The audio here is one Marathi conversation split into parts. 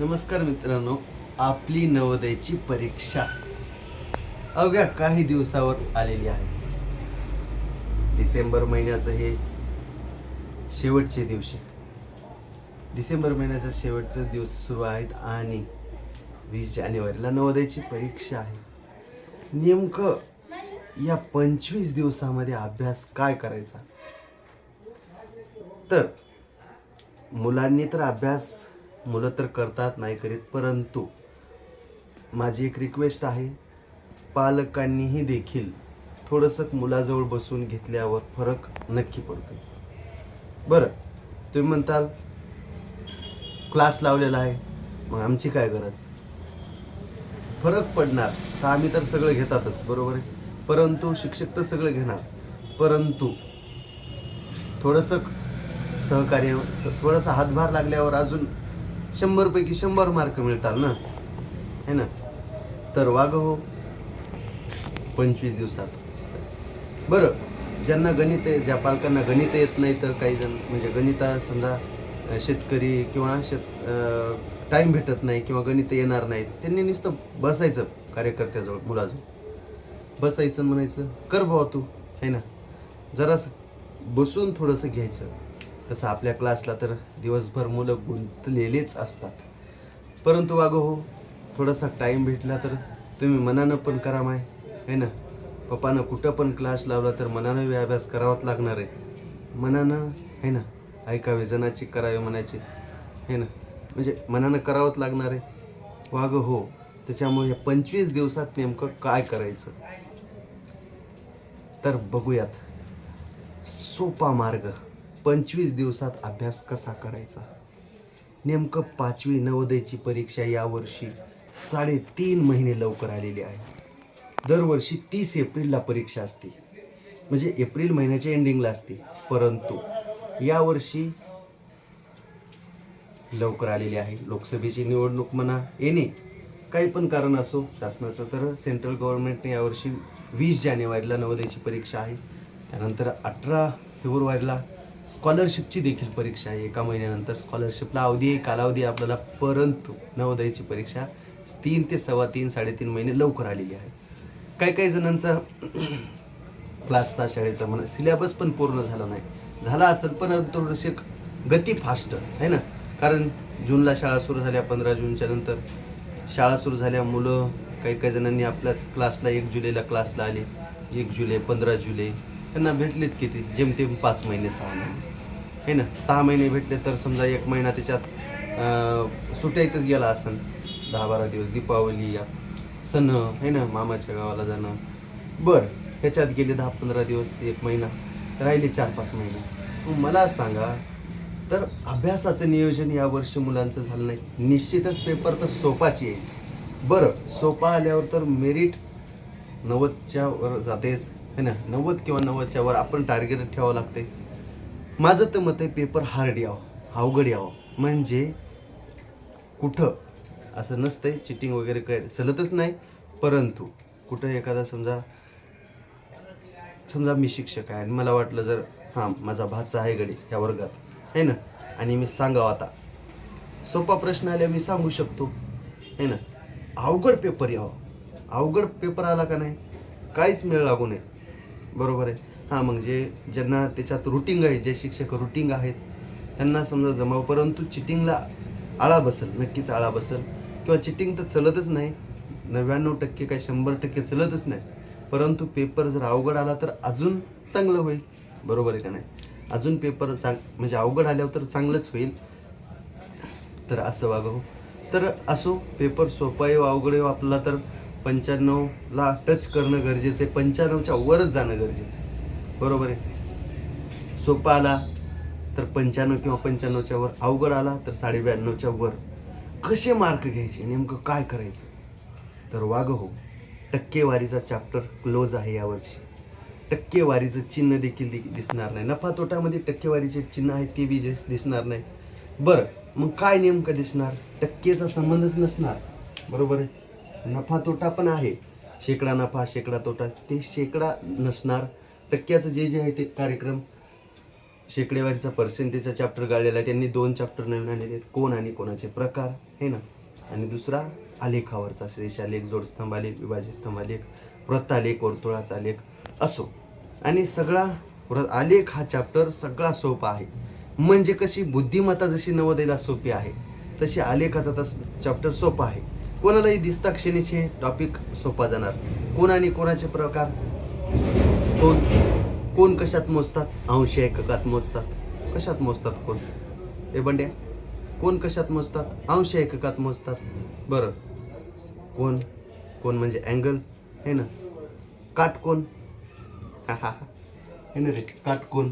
नमस्कार मित्रांनो आपली नवोदयची परीक्षा. अवघ्या काही दिवसावर आलेली आहे. डिसेंबर महिन्याचं हे शेवटचे दिवशी. डिसेंबर महिन्याचा शेवटचे दिवस सुरू आहेत आणि वीस जानेवारीला नवोदयची परीक्षा आहे. नेमकं या पंचवीस दिवसामध्ये अभ्यास काय करायचा? तर मुलांनी तर अभ्यास मुलं तर करतात नाही करीत परंतु माझी एक रिक्वेस्ट आहे. पालकांनीही देखील थोडंसं मुलाजवळ बसून घेतल्यावर फरक नक्की पडतो बरं तुम्ही म्हणताल क्लास लावलेला आहे. मग आमची काय गरज? फरक पडणार तर आम्ही तर सगळं घेतातच बरोबर आहे? परंतु शिक्षक तर सगळं घेणार. परंतु थोडंसं सहकार्य स- थोडासा हातभार लागल्यावर अजून शंभरपैकी शंभर मार्क मिळतात ना? है ना? तर वाग हो. पंचवीस दिवसात. बरं. ज्यांना गणित ज्या पालकांना गणित येत नाही तर काही जण म्हणजे गणिता समजा शेतकरी किंवा शेत टाईम भेटत नाही किंवा गणित येणार नाहीत त्यांनी नुसतं बसायचं कार्यकर्त्याजवळ मुलाजवळ. बसायचं म्हणायचं कर भावा तू. है ना? जरासं बसून थोडंसं घ्यायचं. तसं आपल्या क्लासला तर दिवसभर मुलं गुंतलेलीच असतात. परंतु वागो हो थोडासा टाईम भेटला तर तुम्ही मनानं पण करा माय है ना? पप्पानं कुठं पण क्लास लावला तर मनानं बी अभ्यास करावाच लागणार आहे. मनानं है ना? ऐकावे जनाची करावे मनाची है ना? म्हणजे मनानं करावंच लागणार आहे. वाग हो त्याच्यामुळे या पंचवीस दिवसात नेमकं काय करायचं? तर बघूयात. सोपा मार्ग. पंचवीस दिवसात अभ्यास कसा करायचा? नेमकं पाचवी नवोदयची परीक्षा यावर्षी साडेतीन महिने लवकर आलेली आहे. दरवर्षी तीस एप्रिलला परीक्षा असते. म्हणजे एप्रिल महिन्याच्या एंडिंगला असते. परंतु यावर्षी लवकर आलेली आहे. लोकसभेची निवडणूक म्हणा येणे काही पण कारण असो शासनाचं तर सेंट्रल गव्हर्नमेंटने यावर्षी वीस जानेवारीला नवोदयची परीक्षा आहे. त्यानंतर अठरा फेब्रुवारीला स्कॉलरशिपची देखील परीक्षा आहे. एका महिन्यानंतर स्कॉलरशिपला अवधी आहे. कालावधी आपल्याला परंतु नवोदयची परीक्षा तीन ते सव्वा तीन साडेतीन महिने लवकर आलेली आहे. काही काही जणांचा क्लासचा शाळेचा म्हणा सिलेबस पण पूर्ण झाला नाही. झाला असेल पण थोडीशी गती फास्ट आहे ना? कारण जूनला शाळा सुरू झाल्या पंधरा जूनच्या नंतर शाळा सुरू झाल्या मुलं काही काही जणांनी आपल्याच क्लासला एक जुलैला क्लासला आले. एक जुलै पंधरा जुलै त्यांना भेटलेत किती? जेमतेम पाच महिने सहा महिने. आहे ना? सहा महिने भेटले तर समजा एक महिना त्याच्यात सुट्यातच गेला असेल दहा बारा दिवस दीपावली या. सण आहे ना? मामाच्या गावाला जाणं. बरं ह्याच्यात गेले दहा पंधरा दिवस एक महिना. राहिले चार पाच महिने. तू मला सांगा तर अभ्यासाचं नियोजन यावर्षी मुलांचं झालं नाही. निश्चितच पेपर तर सोपाची आहे. बरं सोपा आल्यावर तर मेरिट नव्वदच्या वर जातेस. है ना? नव्वद किंवा नव्वदच्या वर आपण टार्गेट ठेवावं लागते माझं तर मत आहे पेपर हार्ड यावं अवघड यावं. म्हणजे कुठं? असं नसतंय चिटिंग वगैरे काय चलतच नाही. परंतु कुठं एखादा समजा समजा मी शिक्षक आहे आणि मला वाटलं जर हां माझा भाचा आहे गडी ह्या वर्गात है ना? आणि मी सांगावं आता. सोपा प्रश्न आल्या मी सांगू शकतो. है ना? अवघड पेपर यावं. अवघड पेपर आला का नाही? काहीच मेळ लागू नये. बरोबर आहे. हां मग जे ज्यांना त्याच्यात रुटिंग आहे जे शिक्षक रुटिंग आहेत त्यांना समजा जमाव परंतु चिटिंगला आळा बसेल नक्कीच आळा बसेल. किंवा चिटिंग तर चलतच नाही. नव्याण्णव टक्के काय शंभर टक्के चलतच नाही. परंतु पेपर जर अवघड आला तर अजून चांगलं होईल. बरोबर आहे का नाही? अजून पेपर चांग म्हणजे अवघड आल्यावर तर चांगलंच होईल. तर असं वागावं तर असो पेपर सोपा येऊ अवघड येऊ आपला तर पंच्याण्णवला टच करणं गरजेचं आहे. पंच्याण्णवच्या वरच जाणं गरजेचं आहे. बरोबर आहे? सोपा आला तर पंच्याण्णव किंवा पंच्याण्णवच्या वर. अवघड आला तर साडेब्याण्णवच्या वर. कसे मार्क घ्यायचे? नेमकं काय करायचं? तर वाघ हो टक्केवारीचा चॅप्टर क्लोज आहे यावर्षी. टक्केवारीचं चिन्ह देखील दिसणार नाही. नफा तोटामध्ये टक्केवारीचे चिन्ह आहे ते बी दिसणार नाही. बरं मग काय नेमकं दिसणार? टक्केचा संबंधच नसणार. बरोबर आहे? नफा तोटा पण आहे. शेकडा नफा शेकडा तोटा ते शेकडा नसणार. टक्क्याचं जे जे आहे ते कार्यक्रम शेकडेवारीचा पर्सेंटेजचा चॅप्टर गाळलेला आहे. त्यांनी दोन चॅप्टर नवीन आणलेले आहेत. कोण आणि कोणाचे प्रकार हे ना? आणि दुसरा आलेखावरचा श्रेषालेख जोडस्तंभ आलेख विभाजित स्तंभ आलेख वर्तुळाचा आलेख असो. आणि सगळा व्रत आलेख हा चॅप्टर सगळा सोपा आहे. म्हणजे कशी बुद्धिमत्ता जशी नवोदयला सोपी आहे. तशी आलेखाचा तस चॅप्टर सोपा आहे. कोणालाही दिसता क्षणीचे टॉपिक सोपा जाणार. कोण आणि कोणाचे प्रकार? कोण? कोण कशात मोजतात? अंश एककात मोजतात. कशात मोजतात कोण? हे बंड्या कोण कशात मोजतात? अंश एककात मोजतात. बरं. कोण? कोण म्हणजे अँगल आहे ना? काटकोण हा हा हे. ना रे? काटकोण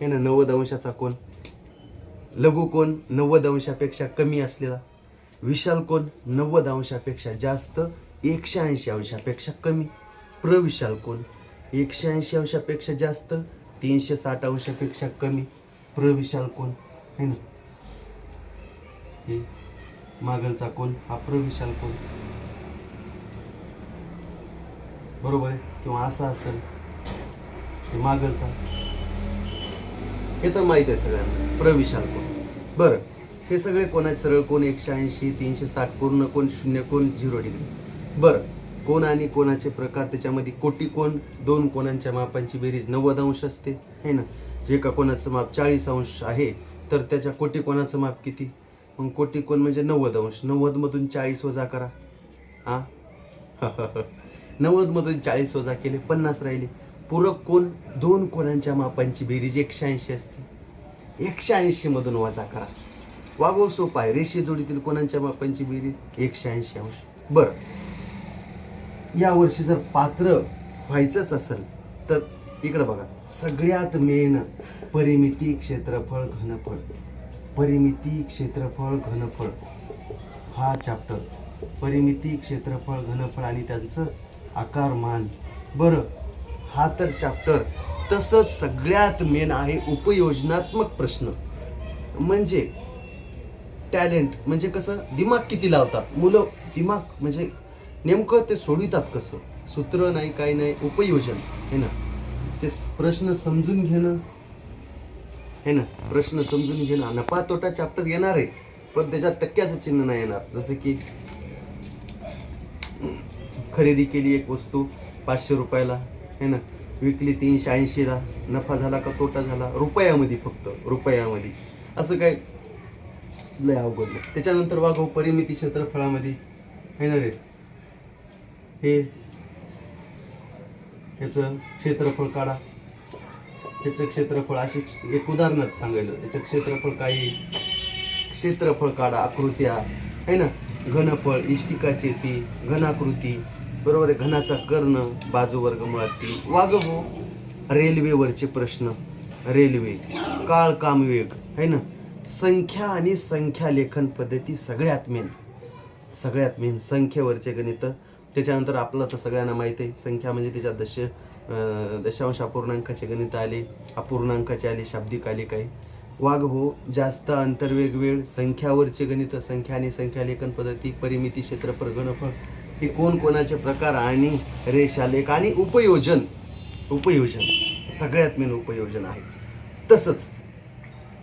हे ना? नव्वद अंशाचा कोण? लघु कोण? नव्वद अंशापेक्षा कमी असलेला विशाल कोण? नव्वद अंशापेक्षा जास्त एकशे ऐंशी अंशापेक्षा कमी. प्रविशाल कोण? एकशे ऐंशी अंशापेक्षा जास्त तीनशे साठ अंशापेक्षा कमी. प्रविशाल कोण? है ना? हे मागलचा कोण? हा प्रविशाल कोण? बरोबर आहे? किंवा असा असेल हे मागलचा. हे तर माहीत आहे सगळ्यांना. प्रविशाल कोण? बरं. हे सगळे कोणाचे सरळ कोण एकशे ऐंशी तीनशे साठ पूर्ण कोण शून्य कोण झिरो डिग्री. बरं कोण आणि कोणाचे प्रकार त्याच्यामध्ये कोटी कोण दोन कोणांच्या मापांची बेरीज नव्वद अंश असते है ना? जे का कोणाचं माप चाळीस अंश आहे तर त्याच्या कोटी कोणाचं माप किती? मग कोटी कोण म्हणजे नव्वद अंश. नव्वदमधून चाळीस वजा करा. हा? नव्वदमधून चाळीस वजा केले पन्नास राहिले. पूरक कोण? दोन कोणांच्या मापांची बेरीज एकशे ऐंशी असते. एकशे ऐंशीमधून वजा करा. वागव सोपा आहे. रेषे जोडीतील कोणांच्या मापांची बेरीज? एकशे ऐंशी अंश. बरं. यावर्षी जर पात्र व्हायचंच असेल तर इकडं बघा. सगळ्यात मेन परिमिती क्षेत्रफळ घनफळ. परिमिती क्षेत्रफळ घनफळ. हा चॅप्टर परिमिती क्षेत्रफळ घनफळ आणि त्यांचं आकारमान. बरं. हा तर चॅप्टर तसंच सगळ्यात मेन आहे उपयोजनात्मक प्रश्न. म्हणजे टॅलेंट म्हणजे कसं दिमाग किती लावतात? मुलं दिमाग म्हणजे नेमकं ते सोडवितात कसं? सूत्र नाही काही नाही उपयोजन है ना? ते प्रश्न समजून घेणं है ना? प्रश्न समजून घेणं. नफा तोटा चॅप्टर येणार आहे पण त्याच्यात टक्क्याचं चिन्ह नाही येणार. जसं की खरेदी केली एक वस्तू पाचशे रुपयाला है ना? विकली तीनशे ऐंशीला नफा झाला का तोटा झाला? रुपयामध्ये फक्त रुपयामध्ये. असं काय लय अवघडलं त्याच्यानंतर वागव परिमिती क्षेत्रफळामध्ये है ना रे? हे ह्याचं क्षेत्रफळ काढा. त्याचं क्षेत्रफळ असे एक उदाहरणच सांगायला त्याचं क्षेत्रफळ काही क्षेत्रफळ काढा आकृत्या है ना? घनफळ इष्टिकाची ती घनाकृती बरोबर आहे? घनाचा कर्ण बाजू वर्ग वाघ हो रेल्वेवरचे प्रश्न. रेल्वे काळ कामवेग. वेग ना? संख्या आणि संख्या लेखन पद्धती सगळ्यात मेन सगळ्यात मेन संख्येवरचे गणित. त्याच्यानंतर आपलं तर सगळ्यांना माहीत आहे. संख्या म्हणजे त्याच्यात दश दशांश अपूर्णांकाचे गणित आले. अपूर्णांकाचे आले शाब्दिक आले काही. वाघ हो जास्त अंतर्वेग वेळ संख्यावरचे गणित संख्या आणि संख्या लेखन पद्धती परिमिती क्षेत्रफळ घनफळ. हे कोणकोणाचे प्रकार आणि रेषालेख आणि उपयोजन? उपयोजन. सगळ्यात मेन उपयोजन आहे. तसंच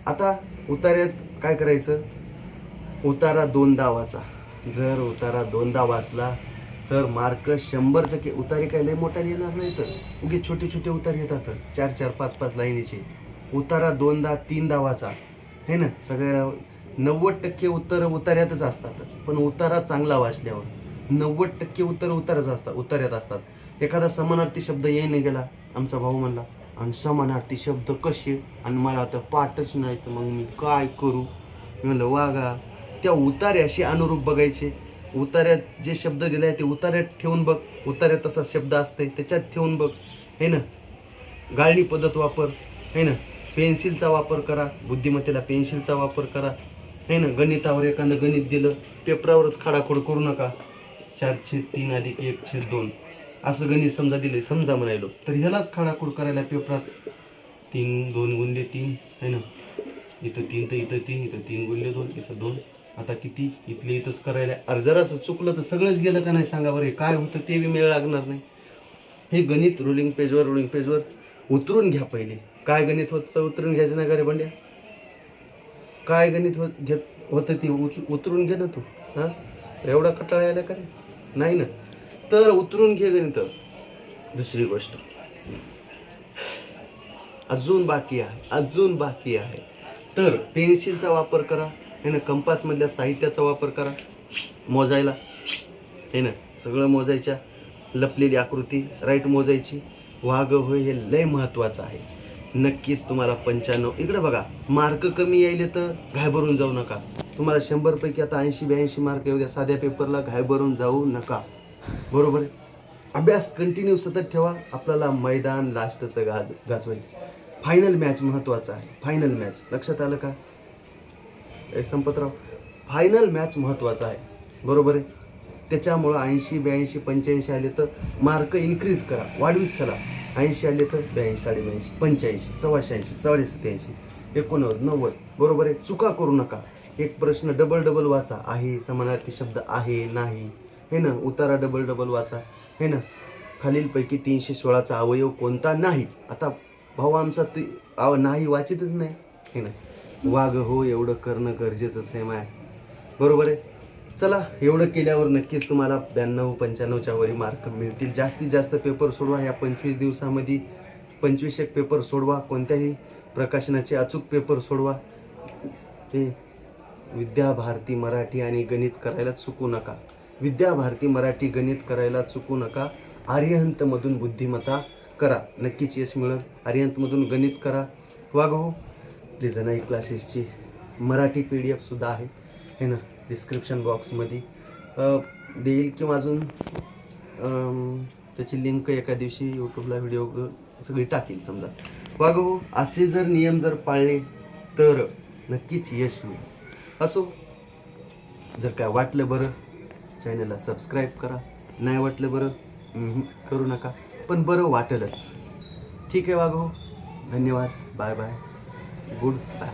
आता उतार्यात काय करायचं? उतारा दोनदा वाचा जर उतारा दोनदा वाचला तर मार्क शंभर टक्के उतारे काय? लय मोठा येणार नाही तर. उगे छोटे छोटे उतार येतात चार चार पाच पाच लाईनीचे. उतारा दोनदा तीनदा वाचा है ना? सगळ्या नव्वद टक्के उत्तर उतार्यातच असतात. पण उतारा चांगला वाचल्यावर नव्वद टक्के उत्तर उतारच असतात उतार्यात असतात. एखादा समानार्थी शब्द येईन गेला आमचा भाऊ म्हणला आणि समानार्थी शब्द कसे? आणि मला आता पाठच नाही तर मग मी काय करू? मी म्हणलं वागा त्या उतार्याशी अनुरूप बघायचे. उतार्यात जे शब्द दिले ते उतार्यात ठेवून बघ. उतार्यात तसा शब्द असते त्याच्यात ठेवून बघ. हे ना? गाळणी पद्धत वापर. है ना? पेन्सिलचा वापर करा. बुद्धिमत्तेला पेन्सिलचा वापर करा. है ना? गणितावर एखादं गणित दिलं पेपरावरच खाडाखोड करू नका. चार छेद तीन अधिक एक छेद दोन. असं गणित समजा दिलं समजा म्हणायलो. तर ह्यालाच खाडाखोड करायला पेपरात तीन दोन गुणले तीन आहे ना? इथं तीन तर इथं तीन इथं तीन गुणले दोन इथं दोन. आता किती? इथले इथंच करायला. अरे जरासं चुकलं तर सगळंच गेलं का नाही सांगा बरं? हे काय होतं ते बी मेळ लागणार नाही. हे गणित रोलिंग पेजवर रोलिंग पेजवर उतरून घ्या पहिले. काय गणित होतं उतरून घ्यायचं नाही का रे बंड्या? काय गणित होत घेत होतं ते उच- उतरून घे ना तू. हां? एवढा कटाळा यायला का रे? नाही ना? तर उतरून घे गणित. दुसरी गोष्ट. अजून बाकी आहे अजून बाकी आहे. तर पेन्सिलचा वापर करा हे ना कंपासमधल्या साहित्याचा वापर करा मोजायला. हे ना सगळं मोजायच्या लपलेली आकृती राईट मोजायची. वाघ होय हे लय महत्त्वाचं आहे. नक्कीच तुम्हाला पंच्याण्णव इकडे बघा मार्क कमी यायले तर घायभरून जाऊ नका. तुम्हाला शंभरपैकी आता ऐंशी ब्याऐंशी मार्क येऊ द्या. साध्या पेपरला घायभरून जाऊ नका. बरोबर आहे. अभ्यास कंटिन्यू सतत ठेवा. आपल्याला मैदान लास्टचं गा गाजवायचं. फायनल मॅच महत्त्वाचा आहे. फायनल मॅच लक्षात आलं का? संपतराव फायनल मॅच महत्त्वाचा आहे. बरोबर आहे. त्याच्यामुळं ऐंशी ब्याऐंशी पंच्याऐंशी आले तर मार्क इन्क्रीज करा. वाढवीत चला. ऐंशी आले तर ब्याऐंशी साडेब्याऐंशी पंच्याऐंशी सव्वाशे ऐंशी सव्वाशे सत्याऐंशी एकोणनव्वद नव्वद. बरोबर आहे. चुका करू नका. एक प्रश्न डबल डबल वाचा. आहे समानार्थी शब्द आहे नाही. हे ना उतारा डबल डबल वाचा. हे ना खालीलपैकी तीनशे सोळाचा अवयव कोणता नाही? आता भाऊ आमचा ते आव नाही वाचितच नाही. हे ना वाघ हो एवढं करणं गरजेचंच आहे माय. बरोबर आहे? चला एवढं केल्यावर नक्कीच तुम्हाला ब्याण्णव पंच्याण्णवच्या वरी मार्क मिळतील. जास्तीत जास्त पेपर सोडवा ह्या पंचवीस दिवसामध्ये. पंचवीस एक पेपर सोडवा कोणत्याही प्रकाशनाचे अचूक पेपर सोडवा. ते विद्याभारती मराठी आणि गणित करायला चुकू नका. विद्याभारती मराठी गणित करायला चुकू नका. आर्यहंतमधून बुद्धिमत्ता करा. नक्कीच यश मिळेल. आर्यहंतमधून गणित करा. वाग हो नाही क्लासेसची मराठी पी डी एफसुद्धा आहे. हे ना डिस्क्रिप्शन बॉक्समध्ये देईल किंवा अजून त्याची लिंक एका दिवशी यूट्यूबला व्हिडिओ सगळी टाकेल समजा. वाग हो असे जर नियम जर पाळले तर नक्कीच यश मिळेल. असो जर काय वाटलं बरं चॅनलला सबस्क्राईब करा. नाही वाटलं बरं करू नका. पण बरं वाटेलच. ठीक आहे वाघो. धन्यवाद. Bye bye good bye